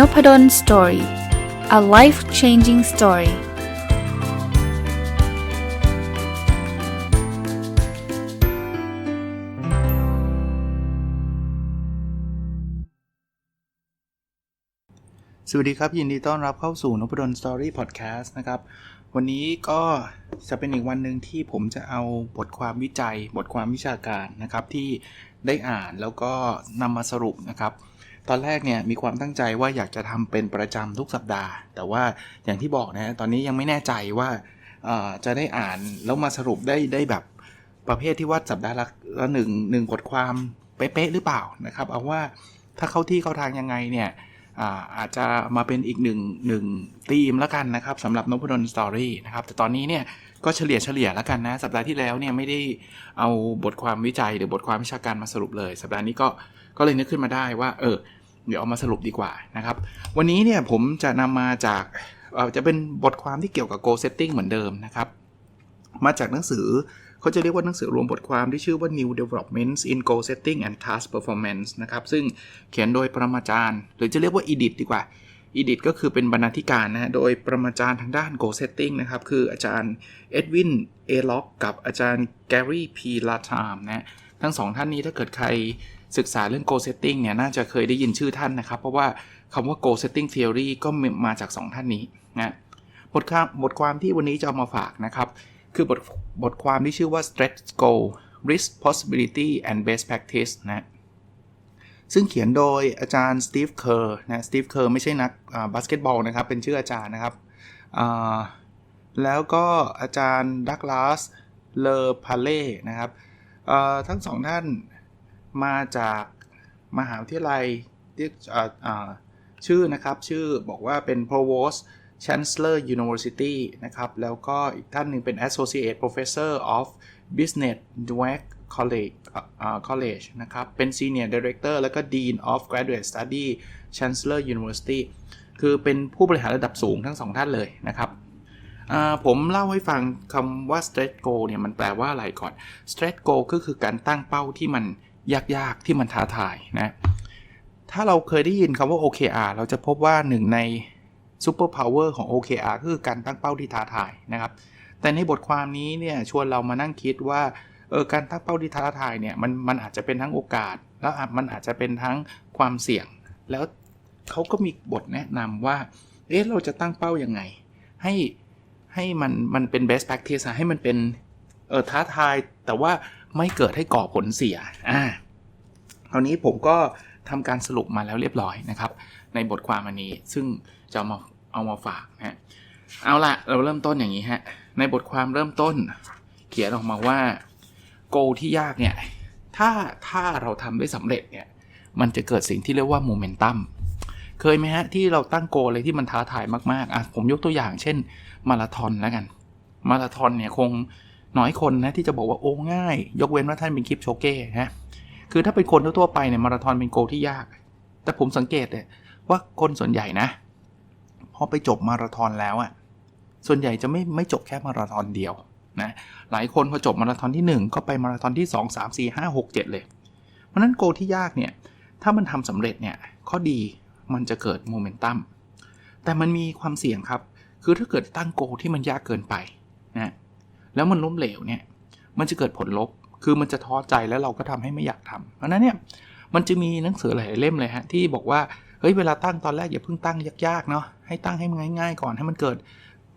n o p ด d o สตอรี่ a life changing story สวัสดีครับ ยินดีต้อนรับเข้าสู่นพดลสตอรี่พอดแคสต์นะครับ วันนี้ก็จะเป็นอีกวันหนึ่งที่ผมจะเอาบทความวิจัย บทความวิชาการนะครับที่ได้อ่านแล้วก็นำมาสรุปนะครับ ตอนแรกเนี่ยมีความตั้งใจว่าอยากจะทำเป็นประจำทุกสัปดาห์ แต่ว่าอย่างที่บอกนะตอนนี้ยังไม่แน่ใจว่าจะได้อ่านแล้วมาสรุปได้ได้แบบประเภทที่ว่าสัปดาห์ละละหนึ่งหนึ่งบทความเป๊ะๆหรือเปล่านะครับ เอาว่าถ้าเข้าที่เข้าทางยังไงเนี่ยอาอาจจะมาเป็นอีกหนึ่งหนึ่งธีมแล้วกันนะครับสำหรับนพดลสตอรี่นะครับแต่ตอนนี้เนี่ยก็เฉลี่ยเฉลี่ยแล้วกันนะ สัปดาห์ที่แล้วเนี่ยไม่ได้เอาบทความวิจัยหรือบทความวิชาการมาสรุปเลย สัปดาห์นี้ก็ก็เลยนึกขึ้นมาได้ว่า เออ เดี๋ยวเอามาสรุปดีกว่านะครับ วันนี้เนี่ยผมจะนำมาจากจะเป็นบทความที่เกี่ยวกับ goal setting เหมือนเดิมนะครับ มาจากหนังสือเขาจะเรียกว่าหนังสือรวมบทความที่ชื่อว่า New Developments in Goal Setting and Task Performance นะครับ ซึ่งเขียนโดยปรมาจารย์ หรือจะเรียกว่า edit ดีกว่า edit ก็คือเป็นบรรณาธิการนะโดยปรมาจารย์ทางด้าน goal setting นะครับ คืออาจารย์เอ็ดวินเอล็อกกับอาจารย์แกรี่พีลาทามนะทั้งสองท่านนี้ถ้าเกิดใคร ศึกษาเรื่อง goal setting เนี่ยน่าจะเคยได้ยินชื่อท่านนะครับ เพราะว่าคำว่า goal setting theory ก็มาจาก 2 ท่านนี้นะบทความบทความที่วันนี้จะเอามาฝากนะครับ คือบทบทความที่ชื่อว่า stretch goal risk possibility and best practice นะซึ่งเขียนโดยอาจารย์สตีฟเคอร์นะสตีฟเคอร์ไม่ใช่นักบาสเกตบอลนะครับ เป็นชื่ออาจารย์นะครับ แล้วก็อาจารย์ดักลาสเลอพาเล่นะครับทั้งสองท่าน มาจากมหาวิทยาลัยชื่อนะครับ ชื่อบอกว่าเป็น Provost Chancellor University นะครับ แล้วก็อีกท่านหนึ่งเป็น Associate Professor of Business Dweck College College นะครับ เป็น Senior Director แล้วก็ Dean of Graduate Study Chancellor University คือเป็นผู้บริหารระดับสูงทั้งสองท่านเลยนะครับผมเล่าให้ฟังคำว่า stretch goal เนี่ยมันแปลว่าอะไรก่อน stretch goal ก็คือการตั้งเป้าที่มัน ยากๆ ที่มันท้าทายนะ ถ้าเราเคยได้ยินคำว่า OKR เราจะพบว่าหนึ่งในซูเปอร์พาวเวอร์ของ OKR คือการตั้งเป้าที่ท้าทายนะครับ แต่ในบทความนี้เนี่ยชวนเรามานั่งคิดว่าเออการตั้งเป้าที่ท้าทายเนี่ยมันมันอาจจะเป็นทั้งโอกาส แล้วมันอาจจะเป็นทั้งความเสี่ยง แล้วเขาก็มีบทแนะนำว่าเอ๊ะเราจะตั้งเป้ายังไง ให้ให้มันมันเป็น best practice ให้มันเป็นเออท้าทายแต่ว่า ไม่เกิดให้ก่อผลเสียอ่าคราวนี้ผมก็ทำการสรุปมาแล้วเรียบร้อยนะครับ ในบทความอันนี้ซึ่งจะเอามาเอามาฝากนะเอาละเราเริ่มต้นอย่างนี้ฮะในบทความเริ่มต้น เขียนออกมาว่าโกที่ยากเนี่ยถ้าถ้าเราทำได้สำเร็จเนี่ยมันจะเกิดสิ่งที่เรียกว่าโมเมนตัมเคยไหมฮะ ที่เราตั้งโกอะไรที่มันท้าทายมากๆอะผมยกตัวอย่างเช่นมาราธอนแล้วกัน มาราธอนเนี่ยคง น้อยคนนะที่จะบอกว่าโอ้ง่าย ยกเว้นว่าท่านเป็นคลิปโชเก้ฮะคือถ้าเป็นคนทั่วไปเนี่ยมาราธอนเป็นโกที่ยาก แต่ผมสังเกตเลยว่าคนส่วนใหญ่นะ พอไปจบมาราธอนแล้วอะ่ะส่วนใหญ่จะไม่ไม่จบแค่มาราธอนเดียวนะหลายคนพอจบมาราธอนที่ 1 ก็ไปมาราธอนที่ 2 3 4 5 6 7 เลย เพราะนั้นโกที่ยากเนี่ยถ้ามันทำสำเร็จเนี่ยข้อดีมันจะเกิดโมเมนตัมแต่มันมีความเสี่ยงครับ คือถ้าเกิดตั้งโกที่มันยากเกินไปนะ แล้วมันล้มเหลวเนี่ยมันจะเกิดผลลบคือมันจะท้อใจแล้วเราก็ทำให้ไม่อยากทำเพราะนั้นเนี่ยมันจะมีหนังสือหลายเล่มเลยฮะที่บอกว่าเฮ้ยเวลาตั้งตอนแรกอย่าเพิ่งตั้งยากๆเนาะให้ตั้งให้มันง่าย ๆ ก่อนให้มันเกิด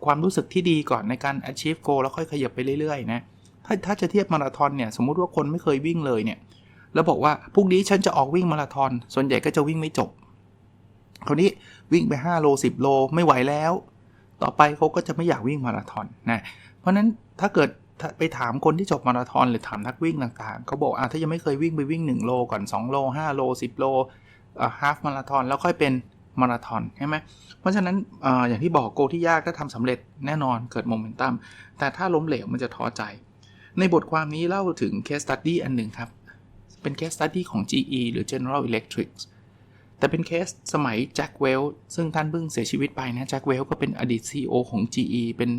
ความรู้สึกที่ดีก่อนในการ achieve goal แล้วค่อยขยับไปเรื่อยๆนะถ้าถ้าจะเทียบมาราธอนเนี่ยสมมุติว่าคนไม่เคยวิ่งเลยเนี่ยแล้วบอกว่าพรุ่งนี้ฉันจะออกวิ่งมาราธอนส่วนใหญ่ก็จะวิ่งไม่จบคราวนี้วิ่งไป5โล10 โลไม่ไหวแล้ว ต่อไปเขาก็จะไม่อยากวิ่งมาราธอนนะเพราะนั้นถ้าเกิดไปถามคนที่จบมาราธอนหรือถามนักวิ่งต่างๆเขาบอกอะถ้ายังไม่เคยวิ่งไปวิ่ง 1 โลก่อน 2 โล 5 โล 10 โลอ่าฮาฟมาราธอนแล้วค่อยเป็นมาราธอนใช่ไหมเพราะฉะนั้นออย่างที่บอกโกที่ยากถ้าทำสำเร็จแน่นอนเกิดโมเมนตัมแต่ถ้าล้มเหลวมันจะท้อใจ ในบทความนี้เล่าถึง case study อันหนึ่งครับ เป็น case study ของ GE หรือ General Electric แต่เป็นเคสสมัยแจ็คเวลซึ่งท่านเพิ่งเสียชีวิตไปนะแจ็คเวลก็เป็นอดีต CEO ของ GE เป็น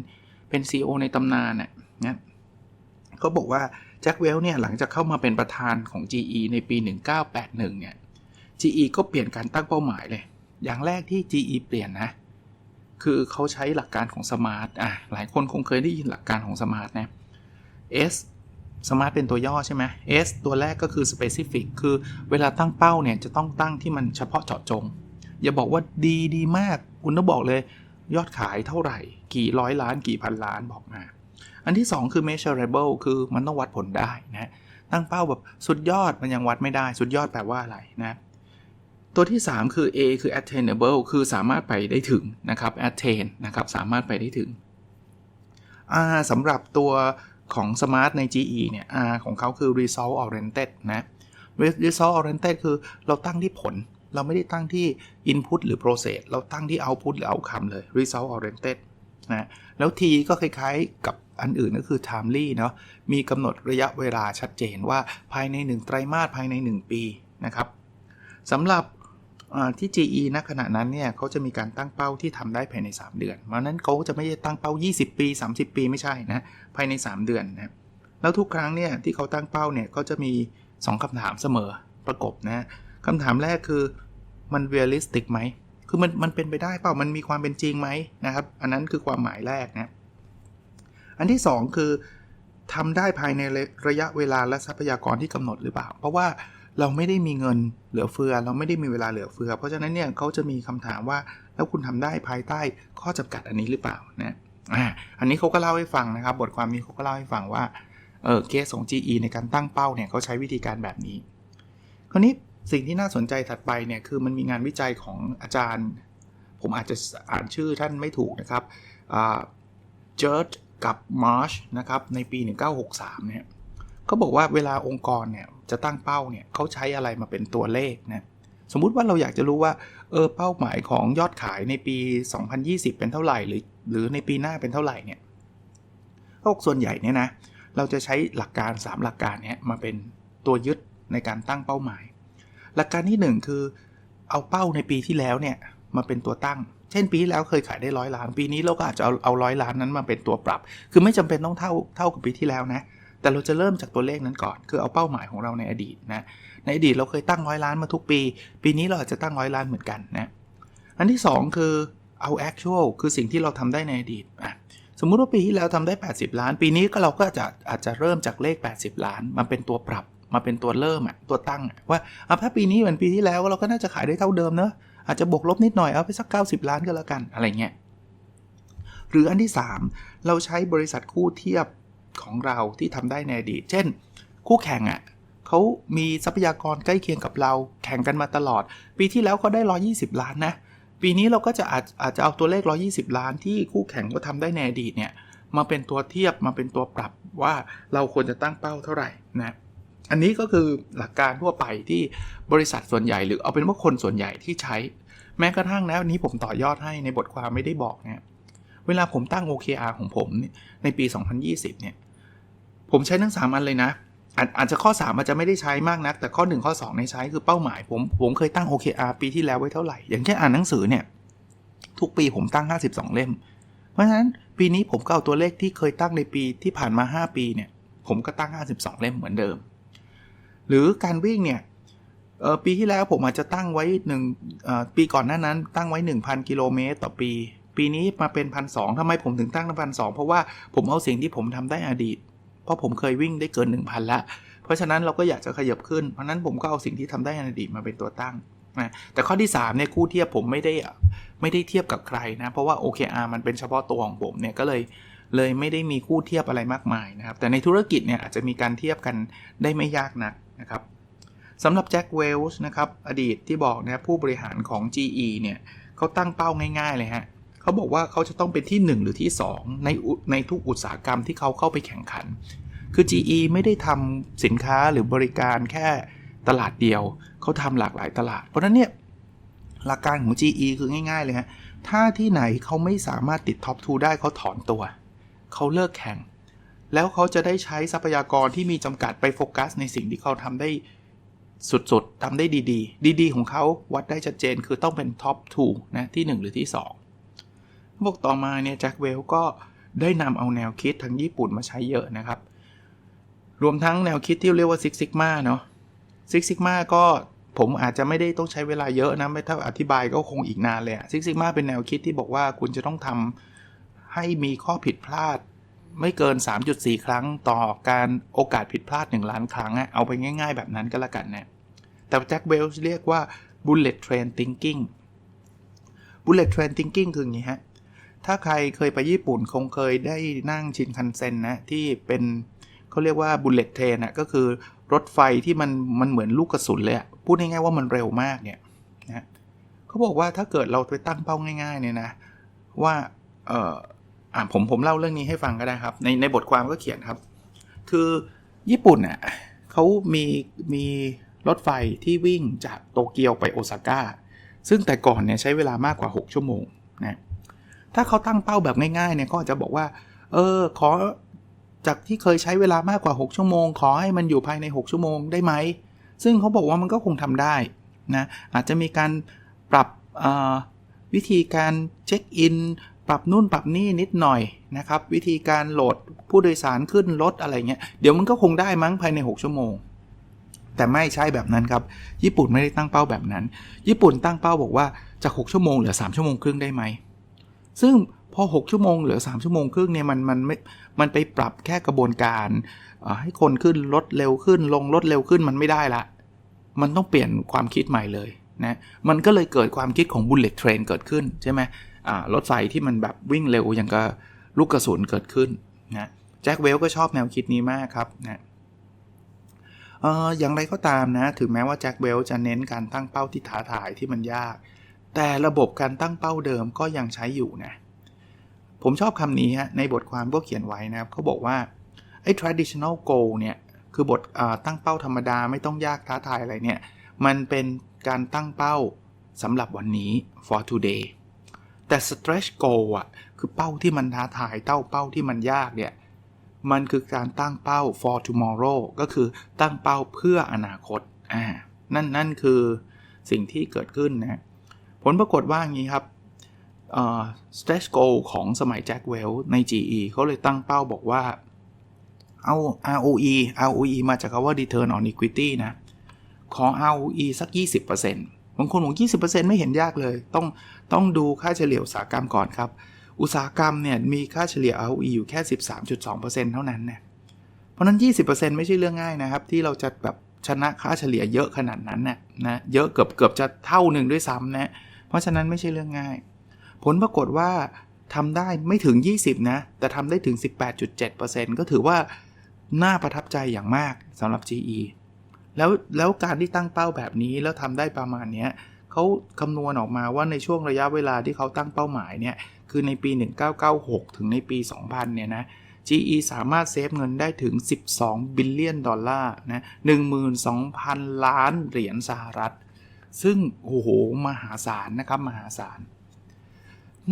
เป็น CEO ในตำนานน่ะนะเขาบอกว่าแจ็คเวลเนี่ยหลังจากเข้ามาเป็นประธานของ GE ในปี 1981 เนี่ย GE ก็เปลี่ยนการตั้งเป้าหมายเลย อย่างแรกที่ GE เปลี่ยนนะ คือเขาใช้หลักการของสมาร์ทอะหลายคนคงเคยได้ยินหลักการของสมาร์ทนะ S สมาร์ทเป็นตัวย่อใช่ไหม S ตัวแรกก็คือ specific คือเวลาตั้งเป้าเนี่ยจะต้องตั้งที่มันเฉพาะเจาะจง อย่าบอกว่าดีดีมาก คุณต้องบอกเลยยอดขายเท่าไหร่ กี่ร้อยล้านกี่พันล้านบอกมา อันที่ 2 คือ measurable คือมันต้องวัดผลได้นะตั้งเป้าแบบสุดยอดมันยังวัดไม่ได้ สุดยอดแปลว่าอะไรนะตัวที่ 3 คือ A คือ attainable คือสามารถไปได้ถึงนะครับ attain นะครับ สามารถไปได้ถึงสำหรับตัว ของ Smart ใน GE เนี่ย R ของเขาคือ result oriented นะ result oriented คือเราตั้งที่ผล เราไม่ได้ตั้งที่ input หรือ process เราตั้งที่ output หรือ outcome เลย result oriented นะแล้ว T ก็คล้ายๆกับอันอื่นก็คือ timely เนาะมีกำหนดระยะเวลาชัดเจนว่าภายใน 1 ไตรมาสภายใน 1 ปีนะครับสำหรับ ที่ GE ณขณะนั้นเนี่ยเขาจะมีการตั้งเป้าที่ทำได้ภายใน 3 เดือนเพราะนั้นเขาจะไม่ได้ตั้งเป้า 20 ปี 30 ปีไม่ใช่นะภายใน 3 เดือนนะแล้วทุกครั้งเนี่ยที่เขาตั้งเป้าเนี่ยก็จะมี 2คำถามเสมอประกบนะคำถามแรกคือมัน realistic ไหม คือมันมันเป็นไปได้เปล่า มันมีความเป็นจริงไหมนะครับ อันนั้นคือความหมายแรกนะ อันที่ 2 คือทำได้ภายในระยะเวลาและทรัพยากรที่กำหนดหรือเปล่า เพราะว่า เราไม่ได้มีเงินเหลือเฟือ เราไม่ได้มีเวลาเหลือเฟือ เพราะฉะนั้นเนี่ยเขาจะมีคำถามว่าแล้วคุณทำได้ภายใต้ข้อจำกัดอันนี้หรือเปล่านะอ่าอันนี้เขาก็เล่าให้ฟังนะครับ บทความนี้เขาก็เล่าให้ฟังว่าเออเคสของ GE ในการตั้งเป้าเนี่ยเขาใช้วิธีการแบบนี้ คราวนี้สิ่งที่น่าสนใจถัดไปเนี่ยคือมันมีงานวิจัยของอาจารย์ ผมอาจจะอ่านชื่อท่านไม่ถูกนะครับเจิร์ดกับมาร์ชนะครับในปี 1963เนี่ย เขาบอกว่าเวลาองค์กรเนี่ยจะตั้งเป้าเนี่ยเขาใช้อะไรมาเป็นตัวเลขนะสมมุติว่าเราอยากจะรู้ว่าเออเป้าหมายของยอดขายในปี 2020 เป็นเท่าไหร่หรือหรือในปีหน้าเป็นเท่าไหร่เนี่ยพวกส่วนใหญ่เนี่ยนะเราจะใช้หลักการ 3 หลักการนี้มาเป็นตัวยึดในการตั้งเป้าหมาย หลักการที่ 1 คือเอาเป้าในปีที่แล้วเนี่ยมาเป็นตัวตั้ง เช่นปีแล้วเคยขายได้ร้อยล้าน ปีนี้เราก็อาจจะเอาเอาร้อยล้านนั้นมาเป็นตัวปรับ คือไม่จำเป็นต้องเท่าเท่ากับปีที่แล้วนะ แต่เราจะเริ่มจากตัวเลขนั้นก่อน คือเอาเป้าหมายของเราในอดีตนะ ในอดีตเราเคยตั้งร้อยล้านมาทุกปี ปีนี้เราอาจจะตั้งร้อยล้านเหมือนกันนะ อันที่ 2 คือเอา actual คือสิ่งที่เราทำได้ในอดีตอะสมมุติว่าปีที่แล้วทำได้ 80 ล้าน ปีนี้ก็เราก็จะอาจจะเริ่มจากเลข 80 ล้านมาเป็นตัวปรับ มาเป็นตัวเริ่มอะตัวตั้งว่าเอาถ้าปีนี้เหมือนปีที่แล้วเราก็น่าจะขายได้เท่าเดิมเนอะอาจจะบวกลบนิดหน่อยเอาไปสัก 90 ล้านก็แล้วกันอะไรเงี้ยหรืออันที่ 3 เราใช้บริษัทคู่เทียบ ของเราที่ทำได้ในอดีต เช่น คู่แข่งอะ่ะเขามีทรัพยากรใกล้เคียงกับเรา แข่งกันมาตลอด ปีที่แล้วเขาได้ 120 ล้านนะ ปีนี้เราก็จะอาจอาจจะเอาตัวเลข 120 ล้านที่คู่แข่งก็ทำได้ในอดีตเนี่ยมาเป็นตัวเทียบมาเป็นตัวปรับว่าเราควรจะตั้งเป้าเท่าไหร่นะอันนี้ก็คือหลักการทั่วไปที่บริษัทส่วนใหญ่หรือเอาเป็นว่าคนส่วนใหญ่ที่ใช้ แม้กระทั่งนะวันนี้ผมต่อยอดให้ในบทความไม่ได้บอกเนี่ยเวลาผมตั้ง OKR ของผมในปี 2020 เนี่ย ผมใช้ทั้ง 3 อันเลยนะอาจจะข้อ 3 อาจจะไม่ได้ใช้มากนัก แต่ข้อ 1 ข้อ 2 ในใช้คือเป้าหมาย ผมผมเคยตั้ง OKR ปีที่แล้วไว้เท่าไหร่ อย่างเช่นอ่านหนังสือเนี่ย ทุกปีผมตั้ง 52 เล่ม เพราะฉะนั้นปีนี้ผมก็เอาตัวเลขที่เคยตั้งในปีที่ผ่านมา 5 ปีเนี่ย ผมก็ตั้ง 52 เล่มเหมือนเดิม หรือการวิ่งเนี่ยปีที่แล้วผมอาจจะตั้งไว้1ปีก่อนหน้านั้น ตั้งไว้ 1,000 กิโลเมตรต่อปี ปีนี้มาเป็นพันสองทำไมผมถึงตั้งพันสองเพราะว่าผมเอาสิ่งที่ผมทำได้อดีต เพราะผมเคยวิ่งได้เกิน 1,000ล้วเพราะฉะนั้นเราก็อยากจะขยับขึ้น เพราะนั้นผมก็เอาสิ่งที่ทำได้ในอดีตมาเป็นตัวตั้งนะแต่ข้อที่3เนี่ยคู่เทียบผมไม่ได้ไม่ได้เทียบกับใครนะ เพราะว่า OKR มันเป็นเฉพาะตัวของผมเนี่ยก็เลยเลยไม่ได้มีคู่เทียบอะไรมากมายนะครับ แต่ในธุรกิจเนี่ยอาจจะมีการเทียบกันได้ไม่ยากนักนะครับสำหรับแจ็คเวลส์นะครับอดีตที่บอกนะผู้บริหารของ GE เนี่ยเขาตั้งเป้าง่าย ๆ เลยฮะ เขาบอกว่าเขาจะต้องเป็นที่ 1 หรือที่ 2 ในในทุกอุตสาหกรรมที่เขาเข้าไปแข่งขัน คือ GE ไม่ได้ทำสินค้าหรือบริการแค่ตลาดเดียว เขาทำหลากหลายตลาด เพราะนั้นเนี่ยหลักการของ GE คือง่าย ๆ เลยฮะ ถ้าที่ไหนเขาไม่สามารถติดท็อป2ได้เขาถอนตัว เขาเลิกแข่ง แล้วเขาจะได้ใช้ทรัพยากรที่มีจำกัดไปโฟกัส ในสิ่งที่เขาทำได้สุดๆทำได้ดีๆ ดีๆ ของเขาวัดได้ชัดเจนคือต้องเป็นท็อป2นะที่ 1 หรือที่ 2 พวกต่อมาเนี่ยแจ็คเวลก็ได้นำเอาแนวคิดทางญี่ปุ่นมาใช้เยอะนะครับ รวมทั้งแนวคิดที่เรียกว่าซิกซิกมาเนาะซิกซิกมาก็ผมอาจจะไม่ได้ต้องใช้เวลาเยอะนะ ไม่ถ้าอธิบายก็คงอีกนานเลยซิกซิกมาเป็นแนวคิดที่บอกว่าคุณจะต้องทำให้มีข้อผิดพลาด ไม่เกิน 3.4 ครั้งต่อการโอกาสผิดพลาด 1 ล้านครั้งอะเอาไปง่าย ๆ แบบนั้นก็แล้วกันนะแต่แจ็คเวลส์เรียกว่า bullet train thinking bullet train thinking คืออย่างนี้ฮะ ถ้าใครเคยไปญี่ปุ่นคงเคยได้นั่งชินคันเซ็นนะ ที่เป็นเขาเรียกว่า bullet train อะก็คือรถไฟที่มันมันเหมือนลูกกระสุนเลยพูดง่ายๆว่ามันเร็วมากเนี่ยนะเขาบอกว่าถ้าเกิดเราไปตั้งเป้าง่ายๆเนี่ยนะ ว่าเอออ่าผมผมเล่าเรื่องนี้ให้ฟังก็ได้ครับ ในในบทความก็เขียนครับ คือญี่ปุ่นอะเขามีมีรถไฟที่วิ่งจากโตเกียวไปโอซาก้าซึ่งแต่ก่อนเนี่ยใช้เวลามากกว่า 6 ชั่วโมงนะ ถ้าเขาตั้งเป้าแบบง่ายๆเนี่ยก็จะบอกว่า เออ ขอจากที่เคยใช้เวลามากกว่า 6 ชั่วโมง ขอให้มันอยู่ภายใน 6 ชั่วโมงได้ไหม ซึ่งเขาบอกว่ามันก็คงทำได้นะอาจจะมีการปรับวิธีการเช็คอินปรับนู่นปรับนี่นิดหน่อยนะครับ วิธีการโหลดผู้โดยสารขึ้นรถอะไรเงี้ยเดี๋ยวมันก็คงได้มั้งภายใน 6 ชั่วโมง แต่ไม่ใช่แบบนั้นครับ ญี่ปุ่นไม่ได้ตั้งเป้าแบบนั้น ญี่ปุ่นตั้งเป้าบอกว่าจาก 6 ชั่วโมงเหลือ 3 ชั่วโมงครึ่งได้ไหม ซึ่งพอ 6 ชั่วโมงเหลือ 3 ชั่วโมงครึ่งเนี่ยมันมันไม่มันไปปรับแค่กระบวนการให้คนขึ้นรถเร็วขึ้น ลงรถเร็วขึ้นมันไม่ได้ละ มันต้องเปลี่ยนความคิดใหม่เลยนะมันก็เลยเกิดความคิดของ bullet train เกิดขึ้นใช่ไหมรถไฟที่มันแบบวิ่งเร็วอย่างกับลูกกระสุนเกิดขึ้นนะแจ็คเวลก็ชอบแนวคิดนี้มากครับนะเอออย่างไรก็ตามนะ ถึงแม้ว่าแจ็คเวลจะเน้นการตั้งเป้าที่ท้าทายที่มันยาก แต่ระบบการตั้งเป้าเดิมก็ยังใช้อยู่นะ ผมชอบคำนี้ฮะ ในบทความก็เขียนไว้นะครับเขาบอกว่า ไอ้ traditional goal เนี่ย คือบทตั้งเป้าธรรมดาไม่ต้องยากท้าทายอะไรเนี่ย มันเป็นการตั้งเป้าสำหรับวันนี้ for today แต่ stretch goal อะ คือเป้าที่มันท้าทายเต้าเป้าที่มันยากเนี่ย มันคือการตั้งเป้า for tomorrow ก็คือตั้งเป้าเพื่ออนาคต อ่า นั่นนั่นคือสิ่งที่เกิดขึ้นนะ ผลปรากฏว่าอย่างนี้ครับ stretch goal ของสมัยแจ็คเวลใน GE เขาเลยตั้งเป้าบอกว่า เอา ROE ROE มาจากคำว่า return on equity นะ ขอ ROE สัก 20%บางคนบอก20%ไม่เห็นยากเลย ต้องต้องดูค่าเฉลี่ยอุตสาหกรรมก่อนครับ อุตสาหกรรมเนี่ยมีค่าเฉลี่ย ROE อยู่แค่ 13.2%เท่านั้นนะเพราะนั้น 20%ไม่ใช่เรื่องง่ายนะครับ ที่เราจะแบบชนะค่าเฉลี่ยเยอะขนาดนั้นนะนะ เยอะเกือบเกือบจะเท่าหนึ่งด้วยซ้ำนะเราะฉะนั้นไม่ใช่เรื่องง่าย ผลปรากฏว่าทำได้ไม่ถึง 20 นะ แต่ทำได้ถึง 18.7%ก็ถือว่าน่าประทับใจอย่างมากสำหรับ GE แล้วแล้วการที่ตั้งเป้าแบบนี้แล้วทำได้ประมาณนี้เขาคำนวณออกมาว่าในช่วงระยะเวลาที่เขาตั้งเป้าหมายเนี่ย คือในปี 1996 ถึงในปี 2000 เนี่ยนะ GE สามารถเซฟเงินได้ถึง 12 บิลเลียนดอลลาร์นะ 12,000 ล้านเหรียญสหรัฐ ซึ่งโอ้โหมหาศาลนะครับมหาศาล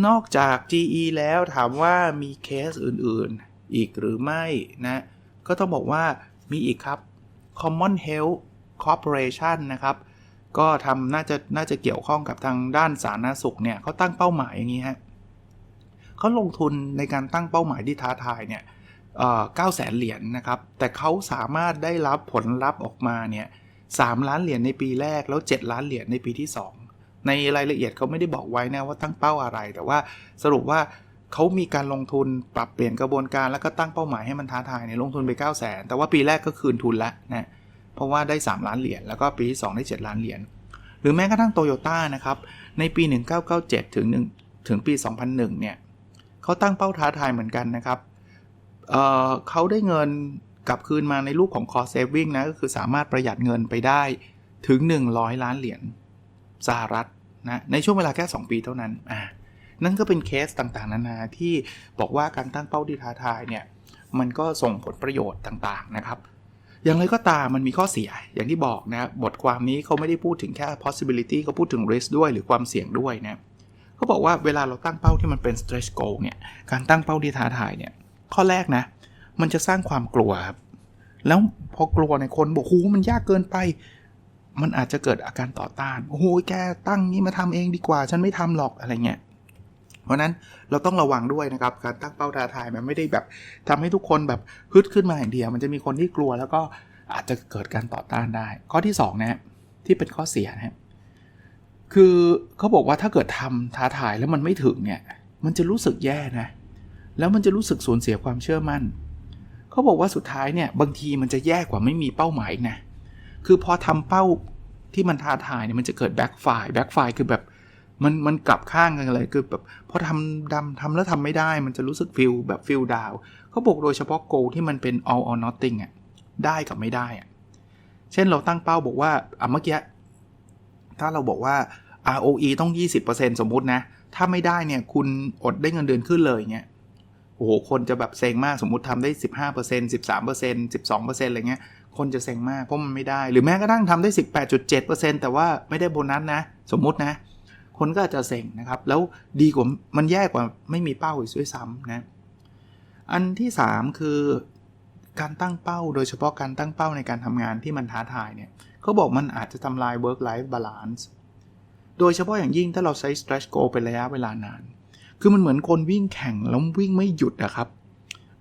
นอกจาก GE แล้วถามว่ามีเคสอื่นๆ อีกหรือไม่นะ ก็ต้องบอกว่ามีอีกครับ Common Health Corporation นะครับ ก็ทำน่าจะน่าจะเกี่ยวข้องกับทางด้านสาธารณสุขเนี่ยเขาตั้งเป้าหมายอย่างนี้ฮะเขาลงทุนในการตั้งเป้าหมายที่ท้าทายเนี่ยเก้าแสนเหรียญนนะครับ แต่เขาสามารถได้รับผลลัพธ์ออกมาเนี่ย สล้านเหรียญในปีแรกแล้ว 7 ล้านเหรียญในปีที่ 2 ในรายละเอียดเขาไม่ได้บอกไว้นะว่าตั้งเป้าอะไร แต่ว่าสรุปว่าเขามีการลงทุนปรับเปลี่ยนกระบวนการแล้วก็ตั้งเป้าหมายให้มันท้าทายเนี่ยลงทุนไป 9 0 0 0 0 0แต่ว่าปีแรกก็คืนทุนละนะเพราะว่าได้ 3 ล้านเหรียญแล้วก็ปีที่ 2 ได้ 7 ล้านเหรียญหรือแม้กระทั่งโตโยต้านะครับในปี 1997 ถึงถึงปี 2001 เนี่ยเขาตั้งเป้าท้าทายเหมือนกันนะครับเเขาได้เงิน กลับคืนมาในรูปของ cost saving นะก็คือสามารถประหยัดเงินไปได้ถึง 100 ล้านเหรียญสหรัฐนะในช่วงเวลาแค่ 2 ปีเท่านั้นอ่านั่นก็เป็นเคสต่างๆ นานาที่บอกว่าการตั้งเป้าที่ท้าทายเนี่ยมันก็ส่งผลประโยชน์ต่างๆนะครับ อย่างไรก็ตามมันมีข้อเสียอย่างที่บอกนะบทความนี้เขาไม่ได้พูดถึงแค่ possibility เขาพูดถึง risk ด้วยหรือความเสี่ยงด้วยนะเขาบอกว่าเวลาเราตั้งเป้าที่มันเป็น stretch goal เนี่ยการตั้งเป้าที่ท้าทายเนี่ยข้อแรกนะ มันจะสร้างความกลัวครับ แล้วพอกลัวในคนบอกโอ้มันยากเกินไป มันอาจจะเกิดอาการต่อต้าน โอ้โหแกตั้งนี้มาทำเองดีกว่า ฉันไม่ทำหรอกอะไรเงี้ย เพราะนั้นเราต้องระวังด้วยนะครับ การตั้งเป้าท้าทายมันไม่ได้แบบทำให้ทุกคนแบบฮึดขึ้นมาอย่างเดียว มันจะมีคนที่กลัวแล้วก็อาจจะเกิดการต่อต้านได้ ข้อที่2นะที่เป็นข้อเสียนะฮะคือเขาบอกว่าถ้าเกิดทำท้าทายแล้วมันไม่ถึงเนี่ย มันจะรู้สึกแย่นะ แล้วมันจะรู้สึกสูญเสียความเชื่อมั่น เขาบอกว่าสุดท้ายเนี่ยบางทีมันจะแย่กว่าไม่มีเป้าหมายนะ คือพอทำเป้าที่มันท้าทายเนี่ยมันจะเกิดแบ็กไฟแบ็กไฟคือแบบมันมันกลับข้างกันเลยคือแบบพอทำดำทำแล้วทำไม่ได้ มันจะรู้สึกฟิลแบบฟิลดาวเขาบอกโดยเฉพาะโกที่มันเป็น all or nothing อะได้กับไม่ได้อะเช่นเราตั้งเป้าบอกว่าอะเมื่อกี้ถ้าเราบอกว่า ROE ต้อง 20%สมมุตินะ ถ้าไม่ได้เนี่ย คุณอดได้เงินเดือนขึ้นเลยเงี้ย อ้โหคนจะแบบเซ็งมากสมมติทำได้ 15% 13% 12%อะไรเงี้ยคนจะเซ็งมากเพราะมันไม่ได้ หรือแม้กระทั่งทำได้ 18.7%แต่ว่าไม่ได้โบนัสนะ สมมุตินะ คนก็อาจจะเซ็งนะครับ แล้วดีกว่ามันแย่กว่าไม่มีเป้าอีกด้วยซ้ำนะอันที่ 3 คือการตั้งเป้า โดยเฉพาะการตั้งเป้าในการทำงานที่มันท้าทายเนี่ยเขาบอกมันอาจจะทำลาย work life balance โดยเฉพาะอย่างยิ่งถ้าเราใช้ stretch goal เป็นระยะเวลานาน คือมันเหมือนคนวิ่งแข่งแล้ววิ่งไม่หยุดนะครับ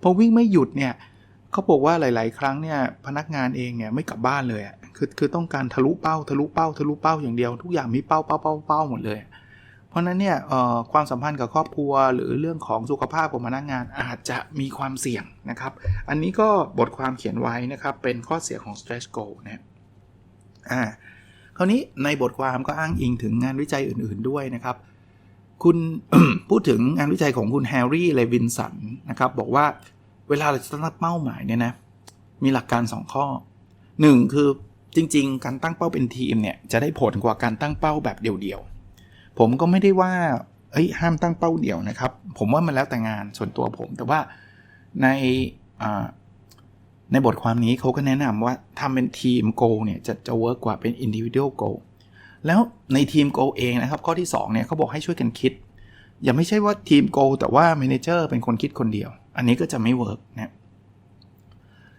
พอวิ่งไม่หยุดเนี่ยเขาบอกว่าหลาย ๆ ครั้งเนี่ยพนักงานเองเนี่ยไม่กลับบ้านเลยอะคือคือต้องการทะลุเป้าทะลุเป้าทะลุเป้าอย่างเดียว ทุกอย่างมีเป้าเป้าเป้าเป้าหมดเลย เพราะนั้นเนี่ยความสัมพันธ์กับครอบครัวหรือเรื่องของสุขภาพของพนักงานอาจจะมีความเสี่ยงนะครับ อันนี้ก็บทความเขียนไว้นะครับเป็นข้อเสียของ stretch goal นะอ่าคราวนี้ในบทความก็อ้างอิงถึงงานวิจัยอื่น ๆ ด้วยนะครับ คุณพูดถึงงานวิจัยของคุณแฮร์รี่ เลวินสันนะครับ บอกว่าเวลาเราจะตั้งเป้าหมายเนี่ยนะ มีหลักการ 2 ข้อ 1 คือจริง ๆ การตั้งเป้าเป็นทีมเนี่ยจะได้ผลกว่าการตั้งเป้าแบบเดี่ยวๆ ผมก็ไม่ได้ว่าเอ้ยห้ามตั้งเป้าเดี่ยวนะครับ ผมว่ามันแล้วแต่งานส่วนตัวผม แต่ว่าในในบทความนี้เขาก็แนะนำว่าทำเป็นทีมโกเนี่ยจะจะเวิร์กกว่าเป็น individual goal แล้วในทีมโกเองนะครับ ข้อที่2เนี่ยเขาบอกให้ช่วยกันคิด อย่าไม่ใช่ว่าทีมโกแต่ว่า manager เป็นคนคิดคนเดียว อันนี้ก็จะไม่เวิร์กนะ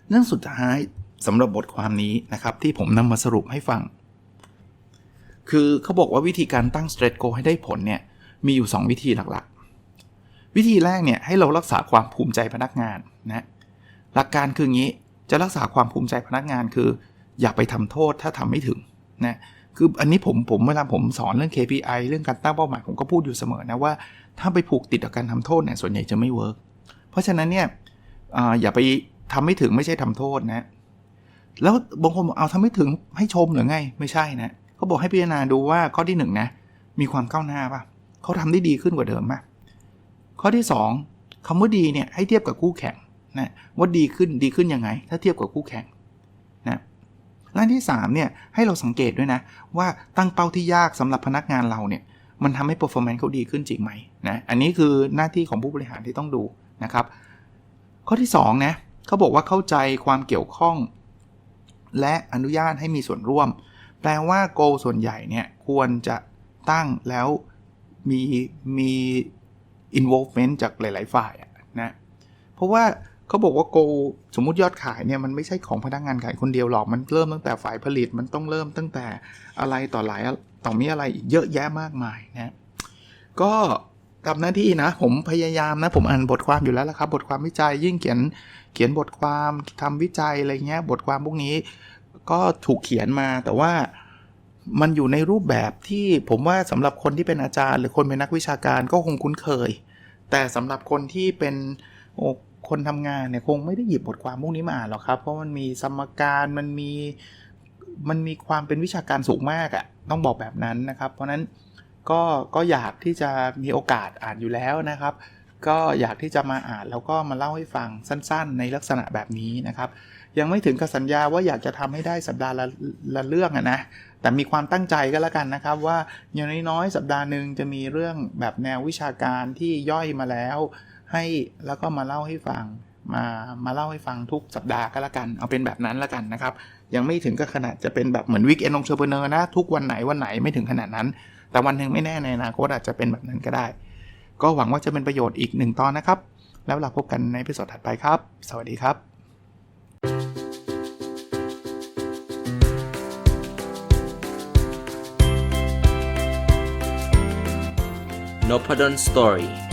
เรื่องสุดท้ายสำหรับบทความนี้นะครับที่ผมนำมาสรุปให้ฟัง คือเขาบอกว่าวิธีการตั้ง stretch goal ให้ได้ผลเนี่ยมีอยู่ 2 วิธีหลักๆ วิธีแรกเนี่ยให้เรารักษาความภูมิใจพนักงานนะหลักการคืองี้จะรักษาความภูมิใจพนักงานคือ อย่าไปทำโทษถ้าทำไม่ถึงนะ คืออันนี้ผมผมเวลาผมสอนเรื่อง KPI เรื่องการตั้งเป้าหมายผมก็พูดอยู่เสมอนะว่าถ้าไปผูกติดกับการทำโทษเนี่ยส่วนใหญ่จะไม่เวิร์กเพราะฉะนั้นเนี่ยออย่าไปทำไม่ถึงไม่ใช่ทำโทษนะ แล้วบางคนบอกเอาทำไม่ถึงให้ชมหรือไงไม่ใช่นะเขาบอกให้พิจารณาดูว่าข้อที่1นนะมีความก้าวหน้าป่ะเขาทำได้ดีขึ้นกว่าเดิมป่ะข้อที่ 2คำว่าดีเนี่ยให้เทียบกับคู่แข่งนะว่าดีขึ้นดีขึ้นยังไง ถ้าเทียบกับคู่แข่ง และที่3เนี่ยให้เราสังเกตด้วยนะ ว่าตั้งเป้าที่ยากสำหรับพนักงานเราเนี่ยมันทำให้ performance เขาดีขึ้นจริงไหมนะอันนี้คือหน้าที่ของผู้บริหารที่ต้องดูนะครับ ข้อที่2นะเขาบอกว่าเข้าใจความเกี่ยวข้อง และอนุญาตให้มีส่วนร่วม แปลว่าโกส่วนใหญ่เนี่ยควรจะตั้งแล้วมีมี involvement จากหลาย ๆ ฝ่ายนะเพราะว่า เขาบอกว่าโกสมมุติยอดขายเนี่ยมันไม่ใช่ของพนักงานขายคนเดียวหรอก มันเริ่มตั้งแต่ฝ่ายผลิตมันต้องเริ่มตั้งแต่อะไรต่อหลายต่อมีอะไรเยอะแยะมากมายนะก็ทำหน้าที่นะ ผมพยายามนะ ผมอ่านบทความอยู่แล้วละครับ บทความวิจัยยิ่งเขียนเขียนบทความทำวิจัยอะไรเงี้ย บทความพวกนี้ ก็ถูกเขียนมาแต่ว่ามันอยู่ในรูปแบบที่ผมว่าสำหรับคนที่เป็นอาจารย์ หรือคนเป็นนักวิชาการก็คงคุ้นเคย แต่สำหรับคนที่เป็น คนทำงานเนี่ยคงไม่ได้หยิบบทความพวกนี้มาอ่านหรอกครับ เพราะมันมีสมการมันมีมันมีความเป็นวิชาการสูงมากอะ่ะต้องบอกแบบนั้นนะครับ เพราะนั้นก็ก็อยากที่จะมีโอกาสอ่านอยู่แล้วนะครับ ก็อยากที่จะมาอ่านแล้วก็มาเล่าให้ฟังสั้นๆ ในลักษณะแบบนี้นะครับ ยังไม่ถึงกับสัญญาว่าอยากจะทำให้ได้สัปดาห์ละละเรื่องอะนะแต่มีความตั้งใจก็แล้วกันนะครับ ว่าอย่างน้อยๆสัปดาห์หนึ่งจะมีเรื่องแบบแนววิชาการที่ย่อยมาแล้ว ให้แล้วก็มาเล่าให้ฟังมามาเล่าให้ฟังทุกสัปดาห์ก็แล้วกัน เอาเป็นแบบนั้นแล้วกันนะครับ ยังไม่ถึงกับขนาดจะเป็นแบบเหมือนวิกเอนองเชอร์เเนอร์นะ ทุกวันไหนวันไหนไม่ถึงขนาดนั้น แต่วันหนึ่งไม่แน่ในอนาคตอาจจะเป็นแบบนั้นก็ได้ ก็หวังว่าจะเป็นประโยชน์อีกหนึ่งตอนนะครับ แล้วเราพบกันในพิสดถัดไปครับ สวัสดีครับ n o p a d o n Story